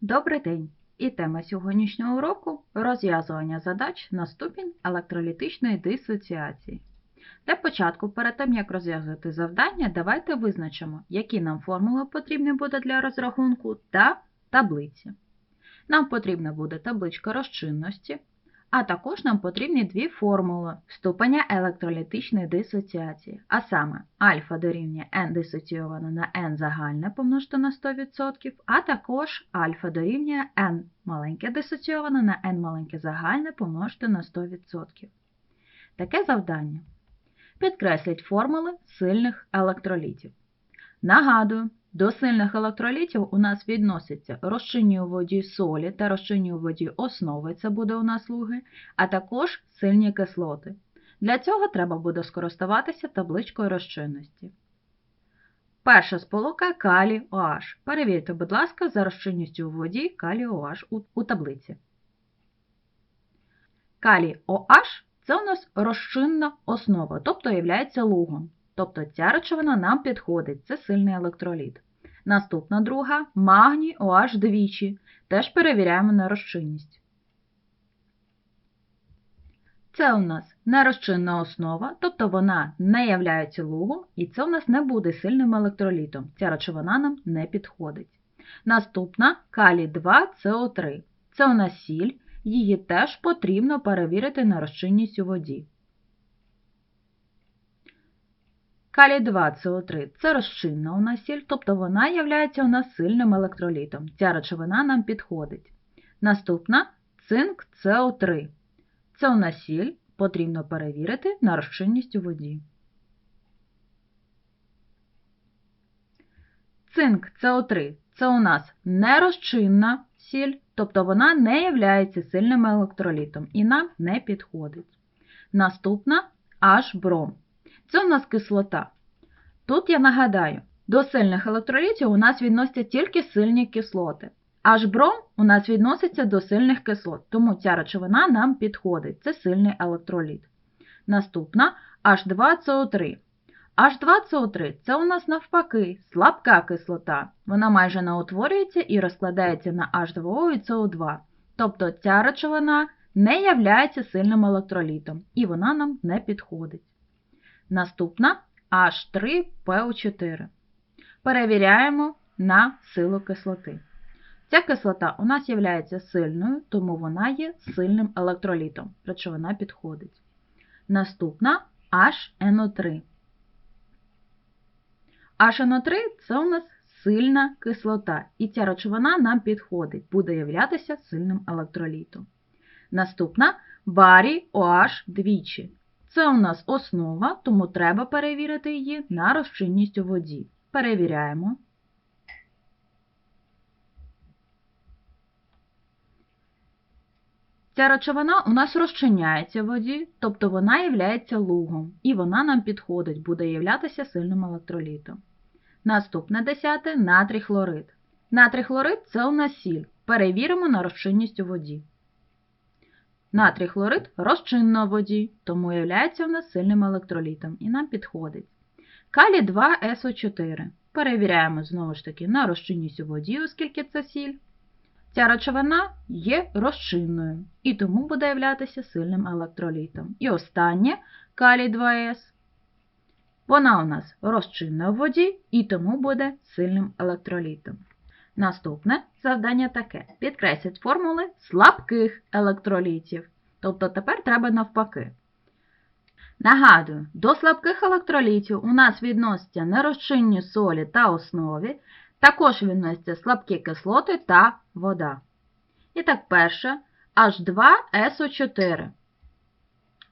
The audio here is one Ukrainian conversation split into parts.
Добрий день! І тема сьогоднішнього уроку розв'язування задач на ступінь електролітичної дисоціації. Для початку, перед тим як розв'язувати завдання, давайте визначимо, які нам формули потрібні буде для розрахунку та таблиці. Нам потрібна буде табличка розчинності, а також нам потрібні дві формули ступеня електролітичної дисоціації, а саме альфа дорівнює n дисоційовано на n загальне помножити на 100%, а також альфа дорівнює n маленьке дисоційовано на n маленьке загальне помножити на 100%. Таке завдання. Підкресліть формули сильних електролітів. Нагадую, до сильних електролітів у нас відносяться розчинні у воді солі та розчинні у воді основи, це буде у нас луги, а також сильні кислоти. Для цього треба буде скористуватися табличкою розчинності. Перша сполука калій OH. Перевірте, будь ласка, за розчинністю у воді калій OH у, таблиці. Калій OH це у нас розчинна основа, тобто є лугом. Тобто ця речовина нам підходить, це сильний електроліт. Наступна друга магній OH двічі. Теж перевіряємо на розчинність. Це у нас нерозчинна основа, тобто вона не являється лугом, і це у нас не буде сильним електролітом. Ця речовина нам не підходить. Наступна калій 2 СО3. Це у нас сіль, її теж потрібно перевірити на розчинність у воді. Калій 2 СО3 це розчинна у нас тобто вона є у нас сильним електролітом. Ця речовина нам підходить. Наступна цинк СО3. Це у нас сіль, потрібно перевірити на розчинність у воді. Цинк СО3 це у нас нерозчинна сіль, тобто вона не є сильним електролітом і нам не підходить. Наступна H-бром. Це у нас кислота. Тут я нагадаю, до сильних електролітів у нас відносяться тільки сильні кислоти. Аж бром у нас відноситься до сильних кислот, тому ця речовина нам підходить. Це сильний електроліт. Наступна H2CO3. H2CO3 це у нас навпаки слабка кислота. Вона майже не утворюється і розкладається на H2O і CO2. Тобто ця речовина не являється сильним електролітом, і вона нам не підходить. Наступна H3PO4. Перевіряємо на силу кислоти. Ця кислота у нас є сильною, тому вона є сильним електролітом, речовина підходить. Наступна HNO3. HNO3 це у нас сильна кислота, і ця речовина нам підходить, буде являтися сильним електролітом. Наступна барій OH двічі. Це у нас основа, тому треба перевірити її на розчинність у воді. Перевіряємо. Ця речовина у нас розчиняється в воді, тобто вона є лугом, і вона нам підходить, буде являтися сильним електролітом. Наступне десяте натрій хлорид. Натрій хлорид це у нас сіль. Перевіримо на розчинність у воді. Натрій хлорид розчинна в воді, тому є у нас сильним електролітом і нам підходить. Калій 2СО4. Перевіряємо знову ж таки на розчинність у воді, оскільки це сіль. Ця речовина є розчинною і тому буде являтися сильним електролітом. І останнє калій 2С. Вона у нас розчинна в воді і тому буде сильним електролітом. Наступне завдання таке: підкресліть формули слабких електролітів. Тобто тепер треба навпаки. Нагадую, до слабких електролітів у нас відносяться нерозчинні солі та основі, також відносяться слабкі кислоти та вода. І так, перше H2SO4.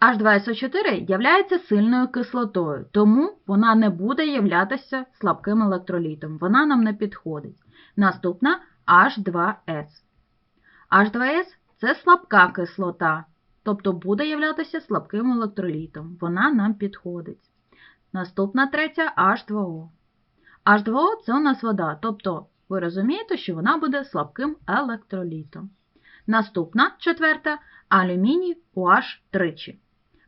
H2SO4 являється сильною кислотою, тому вона не буде являтися слабким електролітом. Вона нам не підходить. Наступна H2S. H2S це слабка кислота, тобто буде являтися слабким електролітом. Вона нам підходить. Наступна третя H2O. H2O це у нас вода, тобто ви розумієте, що вона буде слабким електролітом. Наступна четверта алюміній OH тричі.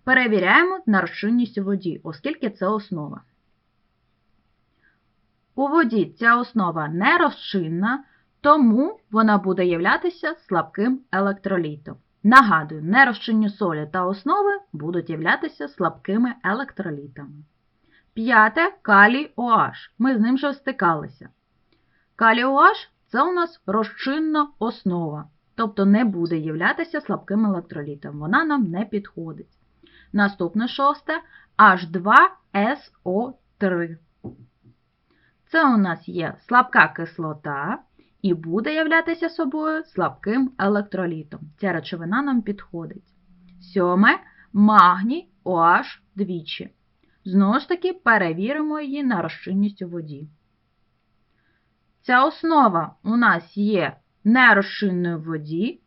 Перевіряємо на у воді, оскільки це основа. У воді ця основа не розчинна, тому вона буде являтися слабким електролітом. Нагадую, нерозчинні солі та основи будуть являтися слабкими електролітами. П'яте калій OH. Ми з ним вже стикалися. Калій OH – це у нас розчинна основа, тобто не буде являтися слабким електролітом. Вона нам не підходить. Наступне шосте H2SO3. Це у нас є слабка кислота і буде являтися собою слабким електролітом. Ця речовина нам підходить. Сьоме магній OH двічі. Знову ж таки, перевіримо її на розчинність у воді. Ця основа у нас є нерозчинною в воді,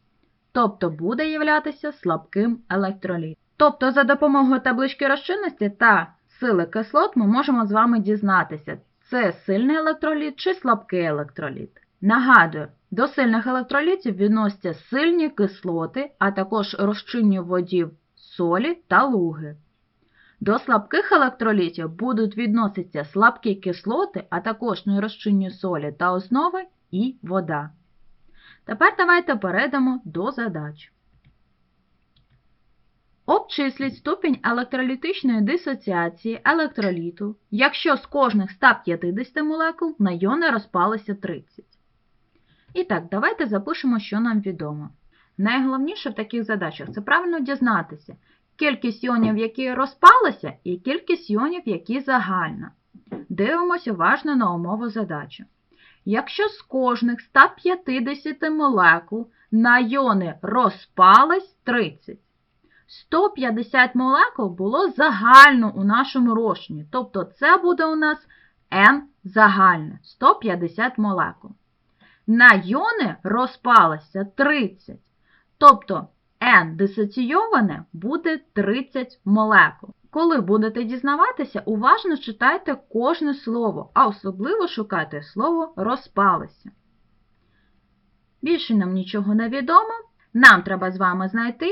тобто буде являтися слабким електролітом. Тобто, за допомогою таблички розчинності та сили кислот ми можемо з вами дізнатися, це сильний електроліт чи слабкий електроліт. Нагадую, до сильних електролітів відносяться сильні кислоти, а також розчинні в воді солі та луги. До слабких електролітів будуть відноситися слабкі кислоти, а також нерозчинні солі та основи і вода. Тепер давайте перейдемо до задач. Обчисліть ступінь електролітичної дисоціації електроліту, якщо з кожних 150 молекул на йони розпалося 30. І так, давайте запишемо, що нам відомо. Найголовніше в таких задачах це правильно дізнатися, кількість іонів, які розпалися, і кількість іонів, які загальна. Дивимося уважно на умову задачі. Якщо з кожних 150 молекул на йони розпалось 30, 150 молекул було загально у нашому розчині, тобто це буде у нас N загальне 150 молекул. На йони розпалося 30, тобто N дисоційоване буде 30 молекул. Коли будете дізнаватися, уважно читайте кожне слово, а особливо шукайте слово розпалися. Більше нам нічого не відомо. Нам треба з вами знайти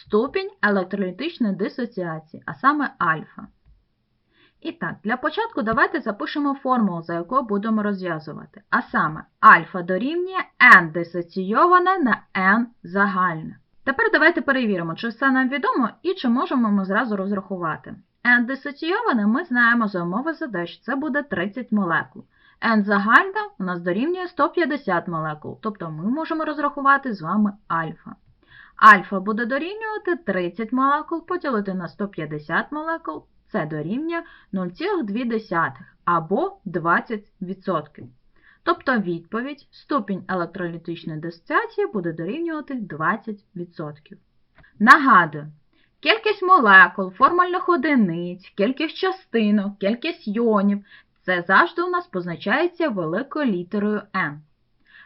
ступінь електролітичної дисоціації, а саме альфа. І так, для початку давайте запишемо формулу, за якою будемо розв'язувати. А саме альфа дорівнює n дисоційоване на n загальне. Тепер давайте перевіримо, чи все нам відомо і чи можемо ми зразу розрахувати. n дисоційоване ми знаємо за умови задач, це буде 30 молекул. n загальне у нас дорівнює 150 молекул, тобто ми можемо розрахувати з вами альфа. Альфа буде дорівнювати 30 молекул поділити на 150 молекул, це дорівнює 0,2 або 20%. Тобто відповідь ступінь електролітичної дисоціації буде дорівнювати 20%. Нагадую, кількість молекул, формульних одиниць, кількість частинок, кількість іонів – це завжди у нас позначається великою літерою n.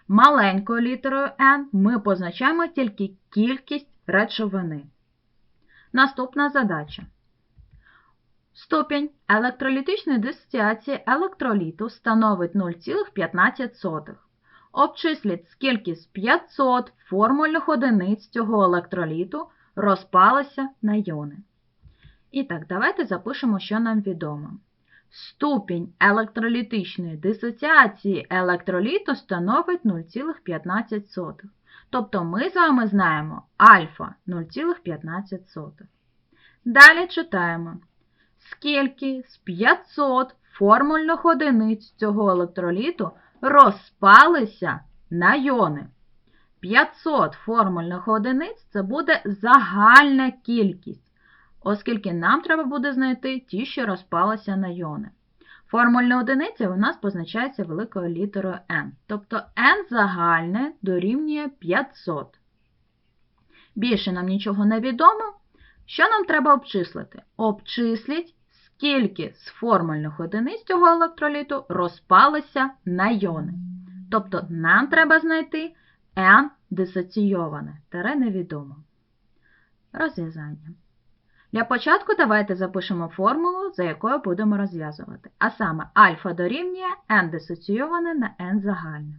Маленькою літерою n ми позначаємо тільки кількість речовини. Наступна задача. Ступінь електролітичної дисоціації електроліту становить 0,15. Обчисліть, скільки з 500 формульних одиниць цього електроліту розпалося на йони. І так, давайте запишемо, що нам відомо. Ступінь електролітичної дисоціації електроліту становить 0,15. Тобто ми з вами знаємо альфа 0,15. Далі читаємо. Скільки з 500 формульних одиниць цього електроліту розпалися на йони. 500 формульних одиниць це буде загальна кількість, оскільки нам треба буде знайти ті, що розпалися на йони. Формульна одиниця у нас позначається великою літерою n, тобто n загальне дорівнює 500. Більше нам нічого не відомо. Що нам треба обчислити? Обчисліть, скільки з формульних одиниць цього електроліту розпалися на йони. Тобто нам треба знайти n дисоційоване, тере невідомо. Розв'язання. Для початку давайте запишемо формулу, за якою будемо розв'язувати. А саме альфа дорівнює n дисоційоване на n загальне.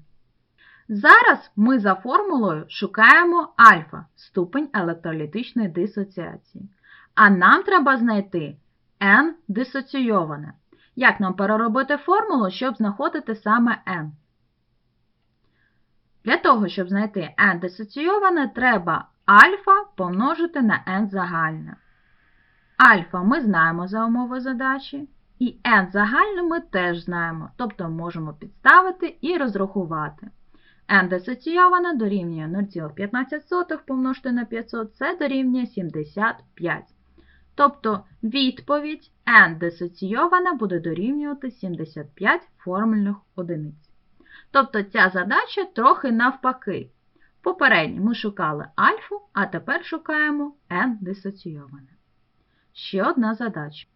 Зараз ми за формулою шукаємо альфа ступень електролітичної дисоціації. А нам треба знайти n дисоційоване. Як нам переробити формулу, щоб знаходити саме n? Для того, щоб знайти n дисоційоване, треба альфа помножити на n загальне. Альфа ми знаємо за умови задачі, і n загальне ми теж знаємо, тобто можемо підставити і розрахувати. n дисоційоване дорівнює 0,15 помножити на 500, це дорівнює 75. Тобто відповідь n дисоційована буде дорівнювати 75 формульних одиниць. Тобто ця задача трохи навпаки. Попередньо ми шукали альфу, а тепер шукаємо n дисоційоване. Ще одна задача.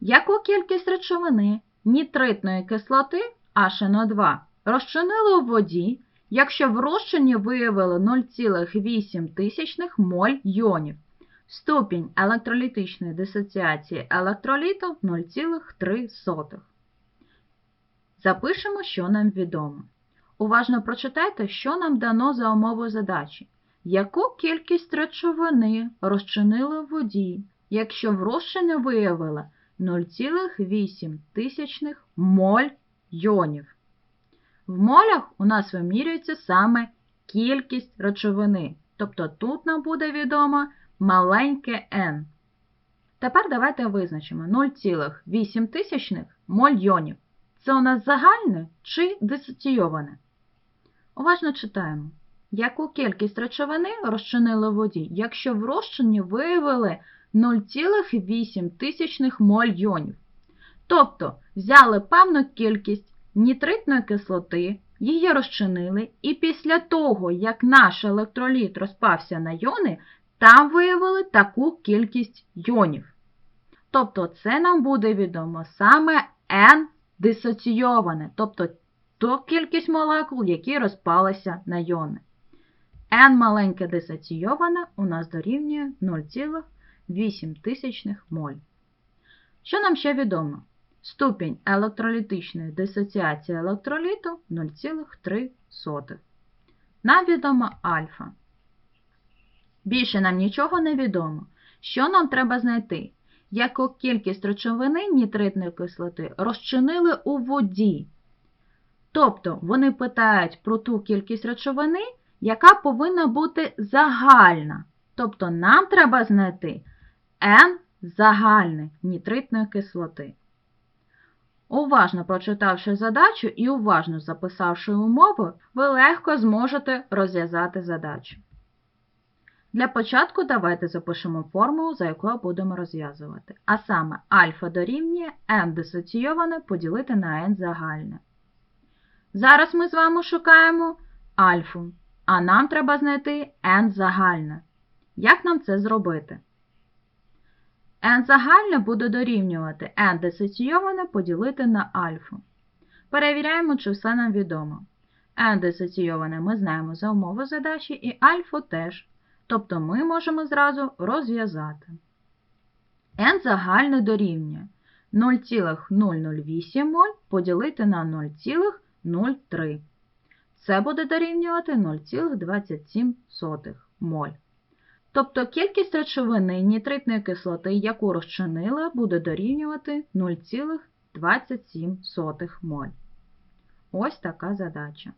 Яку кількість речовини нітритної кислоти HNO2 розчинили у воді, якщо в розчині виявили 0,8 моль йонів? Ступінь електролітичної дисоціації електроліту 0,3. Запишемо, що нам відомо. Уважно прочитайте, що нам дано за умовою задачі. Яку кількість речовини розчинили в воді, якщо в розчині виявили 0,8 моль йонів? В молях у нас вимірюється саме кількість речовини, тобто тут нам буде відомо маленьке n. Тепер давайте визначимо 0,8 моль йонів. Це у нас загальне чи дисоційоване? Уважно читаємо. Яку кількість речовини розчинили в воді, якщо в розчині виявили 0,8 моль йонів? Тобто взяли певну кількість нітритної кислоти, її розчинили, і після того, як наш електроліт розпався на йони, там виявили таку кількість йонів. Тобто це нам буде відомо саме N дисоційоване, тобто ту кількість молекул, які розпалися на йони. N маленьке дисоційоване у нас дорівнює 0,8 моль. Що нам ще відомо? Ступінь електролітичної дисоціації електроліту 0,3. Нам відомо альфа. Більше нам нічого не відомо. Що нам треба знайти? Яку кількість речовини нітритної кислоти розчинили у воді? Тобто вони питають про ту кількість речовини, яка повинна бути загальна. Тобто нам треба знайти N загальне нітритної кислоти. Уважно прочитавши задачу і уважно записавши умови, ви легко зможете розв'язати задачу. Для початку давайте запишемо формулу, за якою будемо розв'язувати. А саме альфа дорівнює n дисоційоване поділити на n загальне. Зараз ми з вами шукаємо альфу, а нам треба знайти n загальне. Як нам це зробити? n загальне буде дорівнювати n дисоційоване поділити на альфу. Перевіряємо, чи все нам відомо. n дисоційоване ми знаємо за умови задачі і альфу теж. Тобто ми можемо зразу розв'язати. n загальне дорівнює 0,008 моль поділити на 0,03. Це буде дорівнювати 0,27 моль. Тобто кількість речовини нітритної кислоти, яку розчинили, буде дорівнювати 0,27 моль. Ось така задача.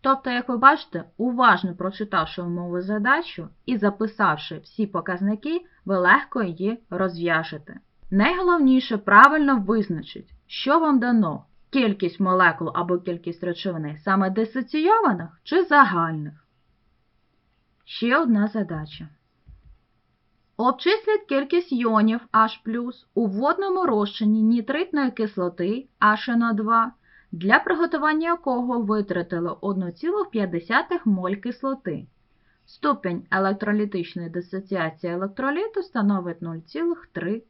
Тобто, як ви бачите, уважно прочитавши умову задачу і записавши всі показники, ви легко її розв'яжете. Найголовніше правильно визначити, що вам дано кількість молекул або кількість речовини саме дисоційованих чи загальних. Ще одна задача. Обчисліть кількість йонів H у водному розчині нітритної кислоти HNO2 для приготування якого витратили 1,5 моль кислоти. Ступінь електролітичної дисоціації електроліту становить 0,3.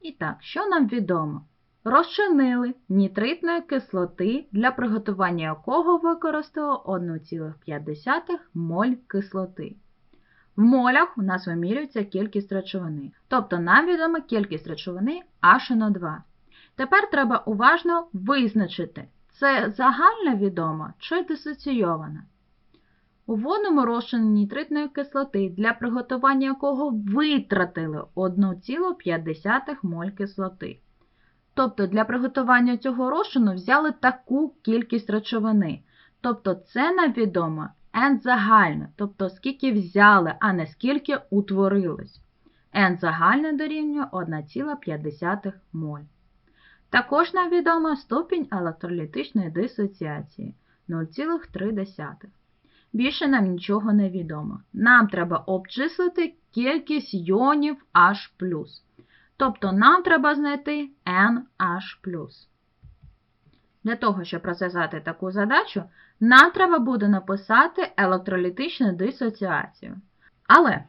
І так, що нам відомо? Розчинили нітритної кислоти, для приготування якого використали 1,5 моль кислоти. В молях у нас вимірюється кількість речовини, тобто нам відома кількість речовини HNO2. Тепер треба уважно визначити, це загальна відома чи дисоційована. у водному розчині нітритної кислоти, для приготування якого витратили 1,5 моль кислоти. Тобто для приготування цього розчину взяли таку кількість речовини. Тобто це нам відомо N загальне, тобто скільки взяли, а не скільки утворилось. N загальне дорівнює 1,5 моль. Також нам відомо ступінь електролітичної дисоціації 0,3. Більше нам нічого не відомо. Нам треба обчислити кількість йонів H+. Тобто нам треба знайти NH+. Для того, щоб розв'язати таку задачу, нам треба буде написати електролітичну дисоціацію. Але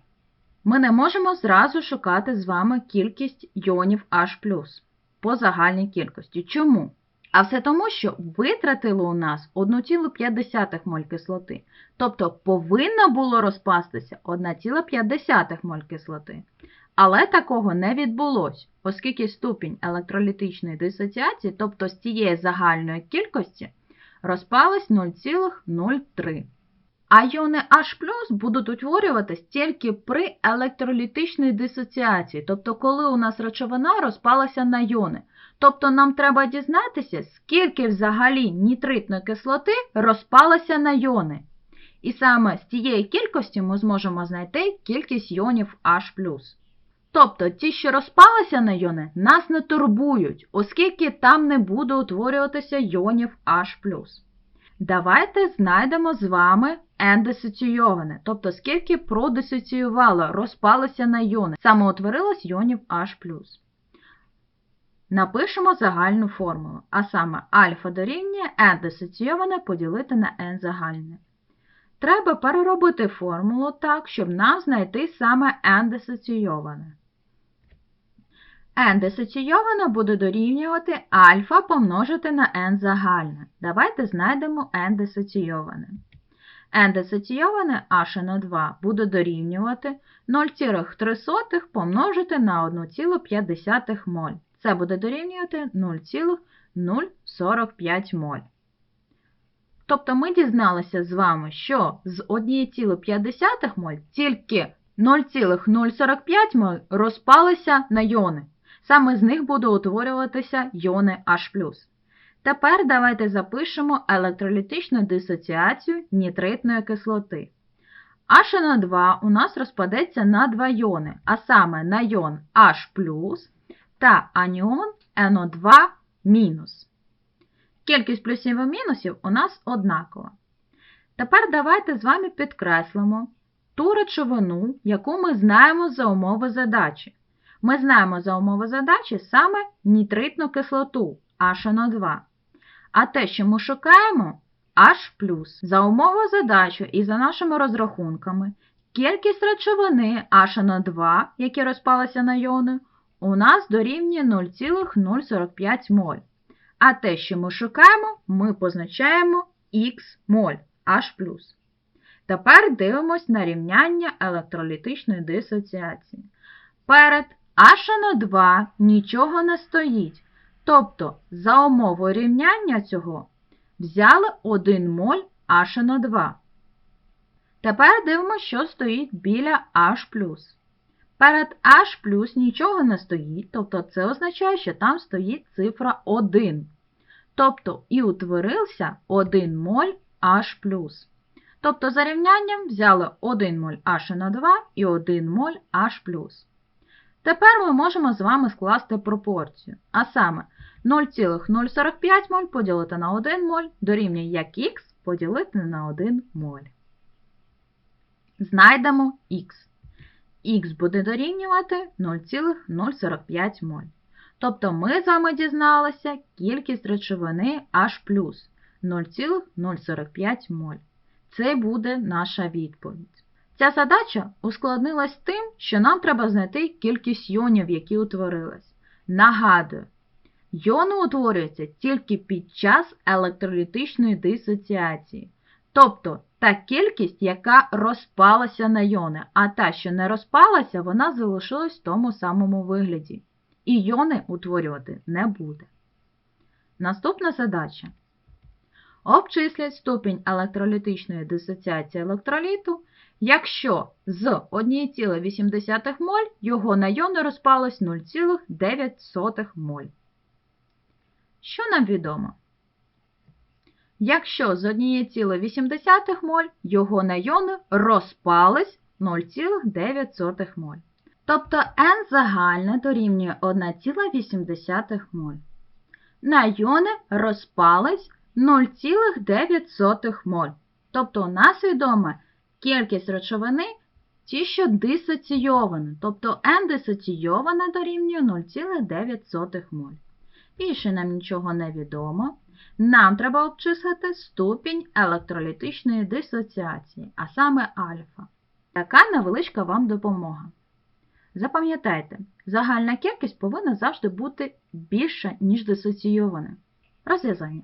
ми не можемо зразу шукати з вами кількість йонів H+, по загальній кількості. Чому? А все тому, що витратило у нас 1,5 моль кислоти. Тобто повинно було розпастися 1,5 моль кислоти. Але такого не відбулося, оскільки ступінь електролітичної дисоціації, тобто з тієї загальної кількості, розпалась 0,03. А йони H будуть утворюватись тільки при електролітичній дисоціації, тобто коли у нас речовина розпалася на йони. Тобто нам треба дізнатися, скільки взагалі нітритної кислоти розпалося на йони. І саме з тієї кількості ми зможемо знайти кількість йонів H+. Тобто ті, що розпалися на йони, нас не турбують, оскільки там не буде утворюватися йонів H+. Давайте знайдемо з вами ендисоційоване, тобто скільки продисоціювало, розпалося на йони, саме утворилось йонів H+. Напишемо загальну формулу, а саме альфа дорівнює ендисоційоване поділити на n загальне. Треба переробити формулу так, щоб нам знайти саме ендисоційоване. N-дисоційоване буде дорівнювати альфа помножити на n загальне. Давайте знайдемо N-дисоційоване. N-дисоційоване HNO2 буде дорівнювати 0,3 помножити на 1,5 моль. Це буде дорівнювати 0,045 моль. Тобто ми дізналися з вами, що з 1,5 моль тільки 0,045 моль розпалися на йони. Саме з них буде утворюватися йони H+. Тепер давайте запишемо електролітичну дисоціацію нітритної кислоти. HNO2 у нас розпадеться на два йони, а саме на йон H+, та аніон NO2-. Кількість плюсів і мінусів у нас однакова. Тепер давайте з вами підкреслимо ту речовину, яку ми знаємо за умови задачі. Ми знаємо за умови задачі саме нітритну кислоту HNO2. А те, що ми шукаємо H+. За умовою задачі і за нашими розрахунками, кількість речовини HNO2, які розпалися на йони, у нас дорівнює 0,045 моль. А те, що ми шукаємо, ми позначаємо Х моль H+. Тепер дивимось на рівняння електролітичної дисоціації. Перед HNO2 нічого не стоїть. Тобто, за умовою рівняння цього взяли 1 моль HNO2. Тепер дивимося, що стоїть біля H+. Перед H нічого не стоїть, тобто це означає, що там стоїть цифра 1. Тобто і утворився 1 моль H+. Тобто за рівнянням взяли 1 моль HNO2 і 1 моль H+. Тепер ми можемо з вами скласти пропорцію. А саме 0,045 моль поділити на 1 моль дорівнює як х поділити на 1 моль. Знайдемо х. Х буде дорівнювати 0,045 моль. Тобто ми з вами дізналися кількість речовини H+, 0,045 моль. Це буде наша відповідь. Ця задача ускладнилась тим, що нам треба знайти кількість йонів, які утворились. Нагадую, йони утворюються тільки під час електролітичної дисоціації. Тобто та кількість, яка розпалася на йони, а та, що не розпалася, вона залишилась в тому самому вигляді. І йони утворювати не буде. Наступна задача. Обчислять ступінь електролітичної дисоціації електроліту, якщо з 1,8 моль його на йони розпалось 0,9 моль. Що нам відомо? Якщо з 1,8 моль його на йони розпались 0,9 моль. Тобто n загальне дорівнює 1,8 моль. На йони розпались 0,9 моль. Тобто у нас відома кількість речовини ті, що дисоційовані. Тобто n дисоційована дорівнює 0,9 моль. Більше нам нічого не відомо. Нам треба обчислити ступінь електролітичної дисоціації, а саме альфа. Така невеличка вам допомога. Запам'ятайте, загальна кількість повинна завжди бути більша, ніж дисоційована. Розв'язання.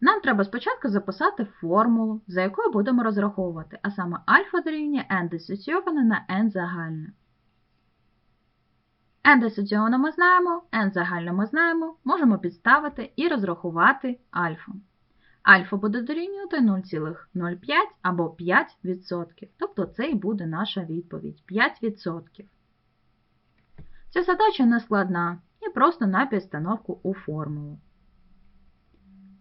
Нам треба спочатку записати формулу, за якою будемо розраховувати, а саме альфа дорівнює n дисоційоване на n загальне. n дисоційоване ми знаємо, n загальне ми знаємо, можемо підставити і розрахувати альфу. Альфа буде дорівнювати 0,05 або 5%. Тобто це і буде наша відповідь 5%. Ця задача не складна і просто на підстановку у формулу.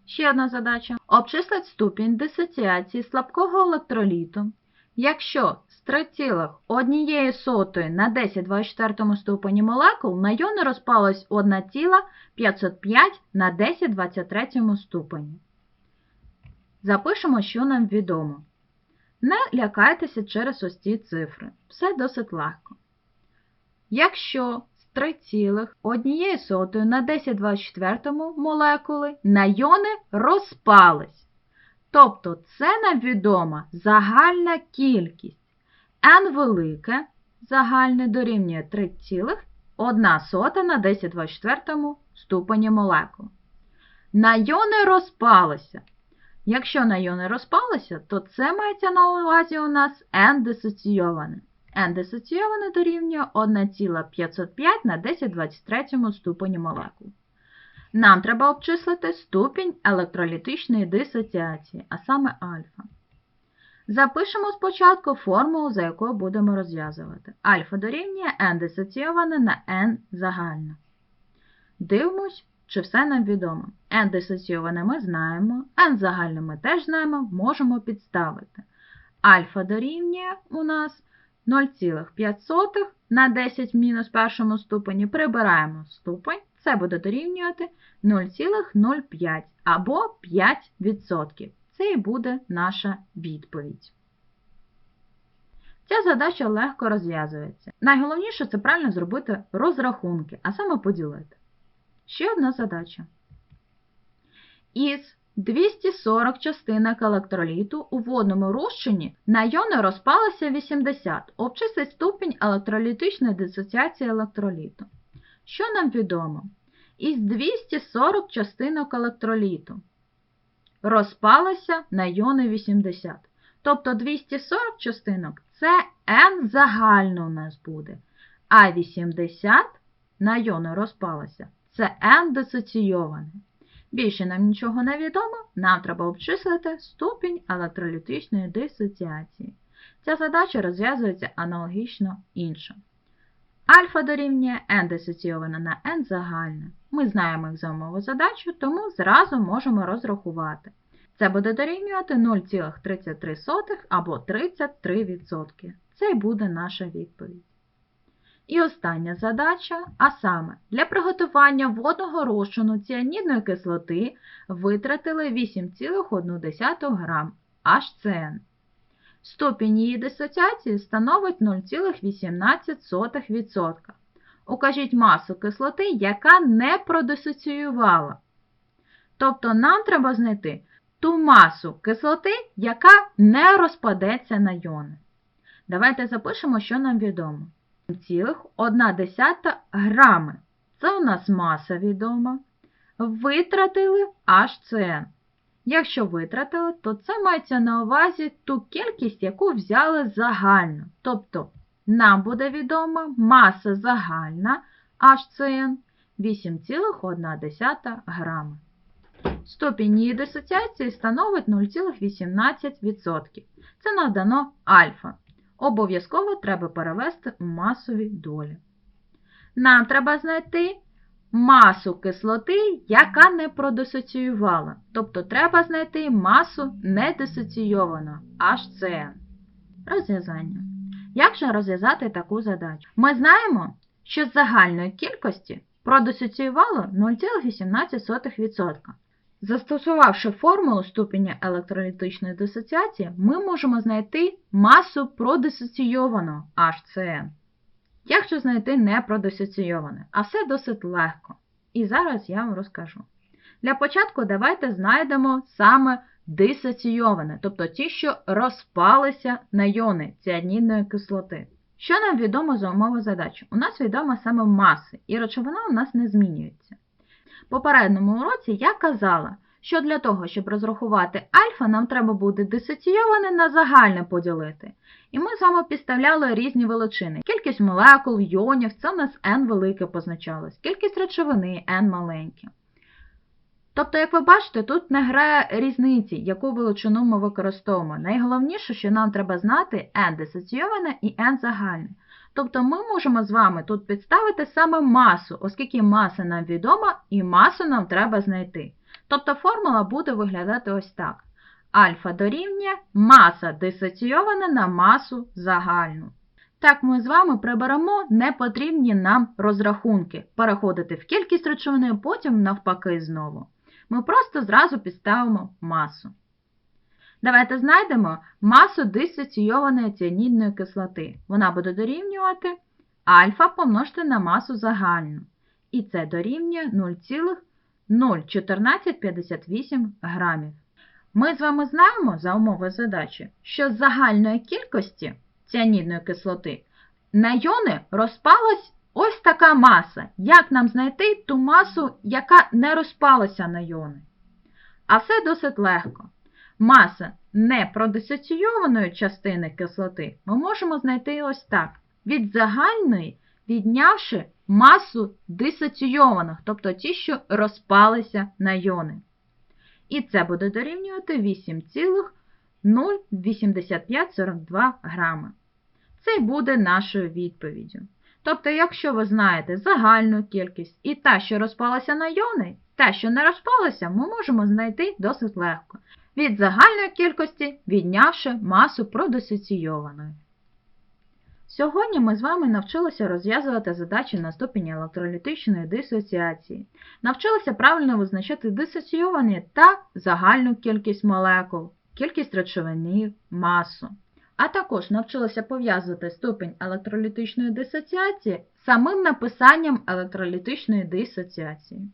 Ще одна задача. Обчислить ступінь дисоціації слабкого електроліту, якщо з 3,1 на 1024 ступені молекул на йони розпалось 1,505 на 1023 ступені. Запишемо, що нам відомо. Не лякайтеся через ось ці цифри. Все досить легко. Якщо 3,1 на 1024 молекули на йони розпались, тобто це нам відома загальна кількість. n велике загальне дорівнює 3,1 на 1024 ступені молекул. На йони розпалися. Якщо на йони розпалися, то це мається на увазі у нас n дисоційоване. N дисоційоване дорівнює 1,505 на 1023 ступені молекул. Нам треба обчислити ступінь електролітичної дисоціації, а саме альфа. Запишемо спочатку формулу, за якою будемо розв'язувати. Альфа дорівнює n дисоційоване на n загальне. Дивимось, чи все нам відомо. n дисоційоване ми знаємо, n загальне ми теж знаємо, можемо підставити. Альфа дорівнює у нас 0,5 на 10 в мінус першому ступені прибираємо ступень, це буде дорівнювати 0,05 або 5%. Це і буде наша відповідь. Ця задача легко розв'язується. Найголовніше це правильно зробити розрахунки, а саме поділити. Ще одна задача. Із 240 частинок електроліту у водному розчині на йони розпалося 80. Обчислить ступінь електролітичної дисоціації електроліту. Що нам відомо? Із 240 частинок електроліту розпалося на йони 80. Тобто 240 частинок це n загально у нас буде. А 80 на йони розпалося це n дисоційоване. Більше нам нічого не відомо, нам треба обчислити ступінь електролітичної дисоціації. Ця задача розв'язується аналогічно іншим. Альфа дорівнює n дисоційоване на n загальне. Ми знаємо їх за умову задачу, тому зразу можемо розрахувати. Це буде дорівнювати 0,33 або 33%. Це й буде наша відповідь. І остання задача, а саме, для приготування водного розчину ціанідної кислоти витратили 8,1 грам HCN. Ступінь її дисоціації становить 0,18%. Укажіть масу кислоти, яка не продисоціювала. Тобто нам треба знайти ту масу кислоти, яка не розпадеться на йони. Давайте запишемо, що нам відомо. 0,1 грами. Це у нас маса відома. Витратили HCN. Якщо витратили, то це мається на увазі ту кількість, яку взяли загально. Тобто, нам буде відома маса загальна HCN 8,1 грами. ступінь її дисоціації становить 0,18%. Це надано альфа. Обов'язково треба перевести у масові долі. Нам треба знайти масу кислоти, яка не продисоціювала. Тобто треба знайти масу недисоційовану HCN. Розв'язання. Як же розв'язати таку задачу? Ми знаємо, що з загальної кількості продисоціювало 0,18%. Застосувавши формулу ступеня електролітичної дисоціації, ми можемо знайти масу продисоційованого HCN. Як же знайти непродисоційоване? А все досить легко. І зараз я вам розкажу. Для початку давайте знайдемо саме дисоційоване, тобто ті, що розпалися на йони ціанідної кислоти. Що нам відомо за умови задачі? У нас відома саме маса, і речовина у нас не змінюється. Попередньому уроці я казала, що для того, щоб розрахувати альфа, нам треба буде дисоційоване на загальне поділити. І ми з вами підставляли різні величини. Кількість молекул, йонів, це у нас n велике позначалось, кількість речовини n маленьке. Тобто, як ви бачите, тут не грає різниці, яку величину ми використовуємо. Найголовніше, що нам треба знати n дисоційоване і n загальне. Тобто ми можемо з вами тут підставити саме масу, оскільки маса нам відома і масу нам треба знайти. Тобто формула буде виглядати ось так. Альфа дорівнює маса дисоційована на масу загальну. Так ми з вами приберемо непотрібні нам розрахунки, переходити в кількість речовини, потім навпаки знову. Ми просто зразу підставимо масу. Давайте знайдемо масу дисоційованої ціанідної кислоти. Вона буде дорівнювати альфа помножити на масу загальну. І це дорівнює 0,01458 грамів. Ми з вами знаємо за умови задачі, що з загальної кількості ціанідної кислоти на йони розпалась ось така маса. Як нам знайти ту масу, яка не розпалася на йони? А все досить легко. Маса непродисоційованої частини кислоти ми можемо знайти ось так. Від загальної віднявши масу дисоційованих, тобто ті, що розпалися на йони. І це буде дорівнювати 8,08542 грами. Це й буде нашою відповіддю. Тобто, якщо ви знаєте загальну кількість і та, що розпалася на йони, та, що не розпалася, ми можемо знайти досить легко. Від загальної кількості віднявши масу продисоційованої. Сьогодні ми з вами навчилися розв'язувати задачі на ступені електролітичної дисоціації. Навчилися правильно визначати дисоційовані та загальну кількість молекул, кількість речовини, масу. А також навчилися пов'язувати ступінь електролітичної дисоціації самим написанням електролітичної дисоціації.